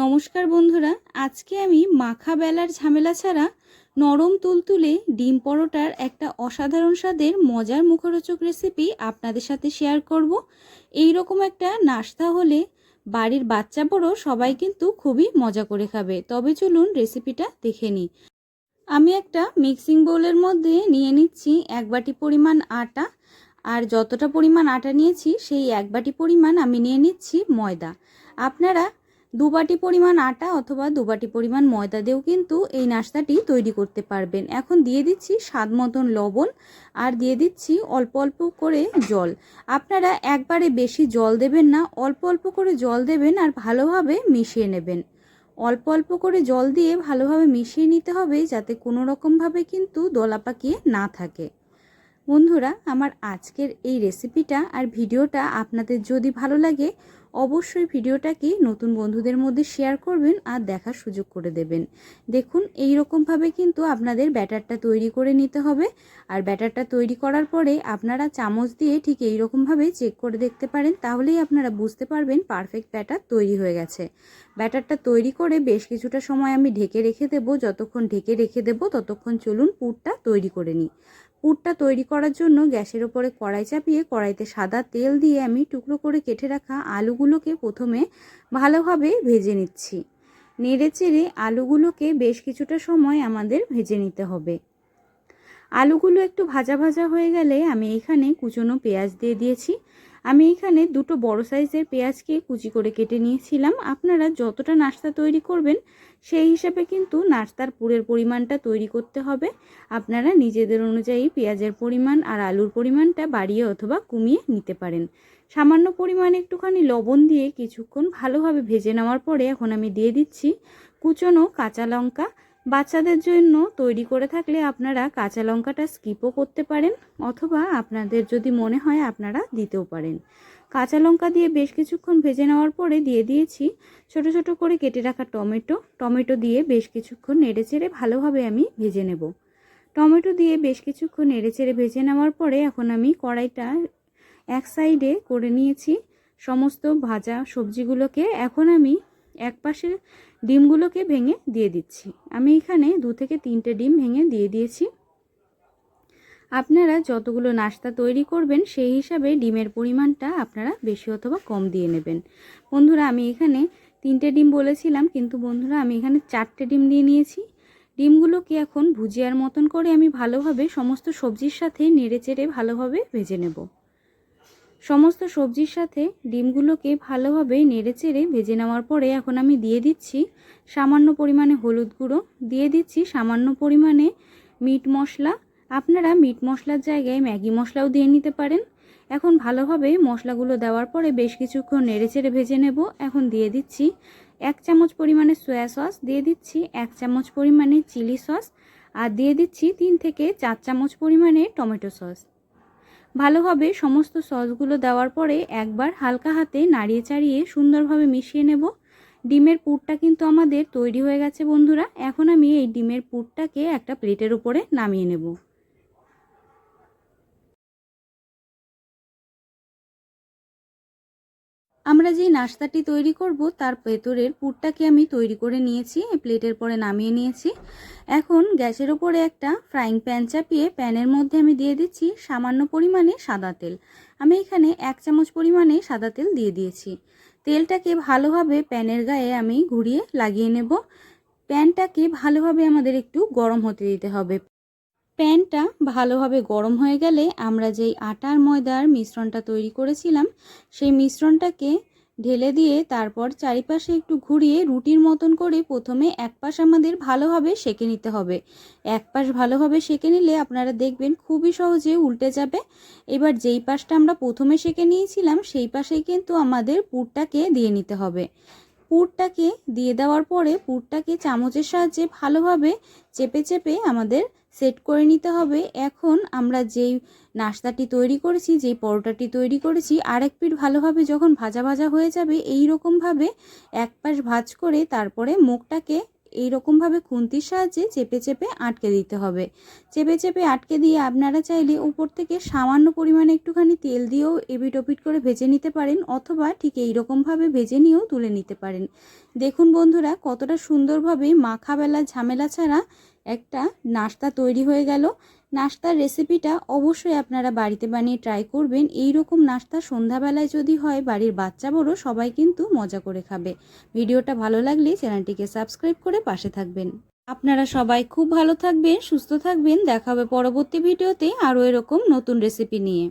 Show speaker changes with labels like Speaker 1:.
Speaker 1: নমস্কার বন্ধুরা, আজকে আমি মাখা বেলার ঝামেলা ছাড়া নরম তুলতুলে ডিম পরোটার একটা অসাধারণ স্বাদের মজার মুখরোচক রেসিপি আপনাদের সাথে শেয়ার করব। এই রকম একটা নাস্তা হলে বাড়ির বাচ্চা বড় সবাই কিন্তু খুবই মজা করে খাবে। তবে চলুন রেসিপিটা দেখে নিই। আমি একটা মিক্সিং বোলের মধ্যে নিয়ে নিচ্ছি এক বাটি পরিমাণ আটা। আর যতটা পরিমাণ আটা নিয়েছি, সেই এক বাটি পরিমাণ আমি নিয়ে নিচ্ছি ময়দা। আপনারা দু বাটি পরিমাণ আটা অথবা দুবাটি পরিমাণ ময়দা দিয়েও কিন্তু এই নাস্তাটি তৈরি করতে পারবেন। এখন দিয়ে দিচ্ছি স্বাদ মতন লবণ আর দিয়ে দিচ্ছি অল্প অল্প করে জল। আপনারা একবারে বেশি জল দেবেন না, অল্প অল্প করে জল দেবেন আর ভালোভাবে মিশিয়ে নেবেন। অল্প অল্প করে জল দিয়ে ভালোভাবে মিশিয়ে নিতে হবে যাতে কোনো রকমভাবে কিন্তু দলা পাকিয়ে না থাকে। বন্ধুরা, আমার আজকের এই রেসিপিটা আর ভিডিওটা আপনাদের যদি ভালো লাগে, অবশ্যই ভিডিওটাকে নতুন বন্ধুদের মধ্যে শেয়ার করবেন আর দেখার সুযোগ করে দেবেন। দেখুন এই রকমভাবে কিন্তু আপনাদের ব্যাটারটা তৈরি করে নিতে হবে। আর ব্যাটারটা তৈরি করার পরে আপনারা চামচ দিয়ে ঠিক এই রকমভাবে চেক করে দেখতে পারেন, তাহলেই আপনারা বুঝতে পারবেন পারফেক্ট ব্যাটার তৈরি হয়ে গেছে। ব্যাটারটা তৈরি করে বেশ কিছুটা সময় আমি ঢেকে রেখে দেবো, যতক্ষণ ঢেকে রেখে দেবো ততক্ষণ চলুন পুরটা তৈরি করে নিই। পুরটা তৈরি করার জন্য গ্যাসের ওপরে কড়াই চাপিয়ে কড়াইতে সাদা তেল দিয়ে আমি টুকরো করে কেটে রাখা আলুগুলোকে প্রথমে ভালোভাবে ভেজে নিচ্ছি। নেড়ে চেড়ে আলুগুলোকে বেশ কিছুটা সময় আমাদের ভেজে নিতে হবে। আলুগুলো একটু ভাজা ভাজা হয়ে গেলে আমি এখানে কুচনো পেঁয়াজ দিয়ে দিয়েছি। আমি এখানে দুটো বড় সাইজের পেঁয়াজকে কুচি করে কেটে নিয়েছিলাম। আপনারা যতটা নাস্তা তৈরি করবেন, সেই হিসাবে কিন্তু নাস্তার পুরের পরিমাণটা তৈরি করতে হবে। আপনারা নিজেদের অনুযায়ী পেঁয়াজের পরিমাণ আর আলুর পরিমাণটা বাড়িয়ে অথবা কমিয়ে নিতে পারেন। সামান্য পরিমাণে একটুখানি লবণ দিয়ে কিছুক্ষণ ভালোভাবে ভেজে নেওয়ার পরে এখন আমি দিয়ে দিচ্ছি কুচনো কাঁচা লঙ্কা বাচ্চাদের জন্য তৈরি করে থাকলে আপনারা কাঁচা লঙ্কাটা স্কিপও করতে পারেন, অথবা আপনাদের যদি মনে হয় আপনারা দিতেও পারেন। কাঁচা লঙ্কা দিয়ে বেশ কিছুক্ষণ ভেজে নেওয়ার পরে দিয়ে দিয়েছি ছোট ছোট করে কেটে রাখা টমেটো। টমেটো দিয়ে বেশ কিছুক্ষণ নেড়ে চেড়ে ভালোভাবে আমি ভেজে নেব। টমেটো দিয়ে বেশ কিছুক্ষণ নেড়ে চেড়ে ভেজে নেওয়ার পরে এখন আমি কড়াইটা এক সাইডে করে নিয়েছি। সমস্ত ভাজা সবজিগুলোকে এখন আমি এক পাশে ডিমগুলোকে ভেঙে দিয়ে দিচ্ছি। আমি এখানে দু থেকে তিনটে ডিম ভেঙে দিয়ে দিয়েছি। আপনারা যতগুলো নাস্তা তৈরি করবেন, সেই হিসাবে ডিমের পরিমাণটা আপনারা বেশি অথবা কম দিয়ে নেবেন। বন্ধুরা, আমি এখানে তিনটে ডিম বলেছিলাম, কিন্তু বন্ধুরা, আমি এখানে চারটে ডিম দিয়ে নিয়েছি। ডিমগুলোকে এখন ভুজিয়ার মতন করে আমি ভালোভাবে সমস্ত সবজির সাথে নেড়ে চেড়ে ভালোভাবে ভেজে নেব। সমস্ত সবজির সাথে ডিমগুলোকে ভালোভাবে নেড়ে চেড়ে ভেজে নেওয়ার পরে এখন আমি দিয়ে দিচ্ছি সামান্য পরিমাণে হলুদ গুঁড়ো। দিয়ে দিচ্ছি সামান্য পরিমাণে মিট মশলা। আপনারা মিট মশলার জায়গায় ম্যাগি মশলাও দিয়ে নিতে পারেন। এখন ভালোভাবে মশলাগুলো দেওয়ার পরে বেশ কিছুক্ষণ নেড়ে চেড়ে ভেজে নেব। এখন দিয়ে দিচ্ছি এক চামচ পরিমাণে সয়া সস, দিয়ে দিচ্ছি এক চামচ পরিমাণে চিলি সস, আর দিয়ে দিচ্ছি তিন থেকে চার চামচ পরিমাণে টমেটো সস। ভালোভাবে সমস্ত সসগুলো দেওয়ার পরে একবার হালকা হাতে নাড়িয়ে চাড়িয়ে সুন্দরভাবে মিশিয়ে নেব। ডিমের পুরটা কিন্তু আমাদের তৈরি হয়ে গেছে বন্ধুরা। এখন আমি এই ডিমের পুরটাকে একটা প্লেটের উপরে নামিয়ে নেব। আমরা যে নাস্তাটি তৈরি করব, তার ভেতরের পুরটাকে আমি তৈরি করে নিয়েছি, প্লেটের পরে নামিয়ে নিয়েছি। এখন গ্যাসের ওপরে একটা ফ্রাইং প্যান চাপিয়ে প্যানের মধ্যে আমি দিয়ে দিচ্ছি সামান্য পরিমাণে সাদা তেল। আমি এখানে এক চামচ পরিমাণে সাদা তেল দিয়ে দিয়েছি। তেলটাকে ভালোভাবে প্যানের গায়ে আমি ঘুরিয়ে লাগিয়ে নেব। প্যানটাকে ভালোভাবে আমাদের একটু গরম হতে দিতে হবে। প্যানটা ভালোভাবে গরম হয়ে গেলে আমরা যেই আটার ময়দার মিশ্রণটা তৈরি করেছিলাম, সেই মিশ্রণটাকে ঢেলে দিয়ে তারপর চারিপাশে একটু ঘুরিয়ে রুটির মতন করে প্রথমে এক পাশ আমাদের ভালোভাবে সেঁকে নিতে হবে। এক পাশ ভালোভাবে সেঁকে নিলে আপনারা দেখবেন খুবই সহজে উল্টে যাবে। এবার যেই পাশটা আমরা প্রথমে সেঁকে নিয়েছিলাম, সেই পাশেই কিন্তু আমাদের পুরটাকে দিয়ে নিতে হবে। পুরটাকে দিয়ে দেওয়ার পরে পুরটাকে চামচের সাহায্যে ভালোভাবে চেপে চেপে আমাদের সেট করে নিতে হবে। এখন আমরা যেই নাস্তাটি তৈরি করেছি, যেই পরোটাটি তৈরি করেছি, আরেক পিঠ ভালোভাবে যখন ভাজা ভাজা হয়ে যাবে, এই রকমভাবে এক পাশ ভাজ করে তারপরে মুখটাকে এই রকমভাবে খুন্তির সাহায্যে চেপে চেপে আটকে দিতে হবে। চেপে চেপে আটকে দিয়ে আপনারা চাইলে উপর থেকে সামান্য পরিমাণে একটুখানি তেল দিয়েও এপিট ওপিট করে ভেজে নিতে পারেন অথবা ঠিক এই রকমভাবে ভেজে নিয়েও তুলে নিতে পারেন। দেখুন বন্ধুরা, কতটা সুন্দরভাবে মাখা বেলার ঝামেলা ছাড়া একটা নাস্তা তৈরি হয়ে গেল। নাস্তার রেসিপিটা অবশ্যই আপনারা বাড়িতে বানিয়ে ট্রাই করবেন। এই রকম নাস্তা সন্ধ্যাবেলায় যদি হয়, বাড়ির বাচ্চা বড় সবাই কিন্তু মজা করে খাবে। ভিডিওটা ভালো লাগলে চ্যানেলটিকে সাবস্ক্রাইব করে পাশে থাকবেন। আপনারা সবাই খুব ভালো থাকবেন, সুস্থ থাকবেন। দেখা হবে পরবর্তী ভিডিওতে আরও এরকম নতুন রেসিপি নিয়ে।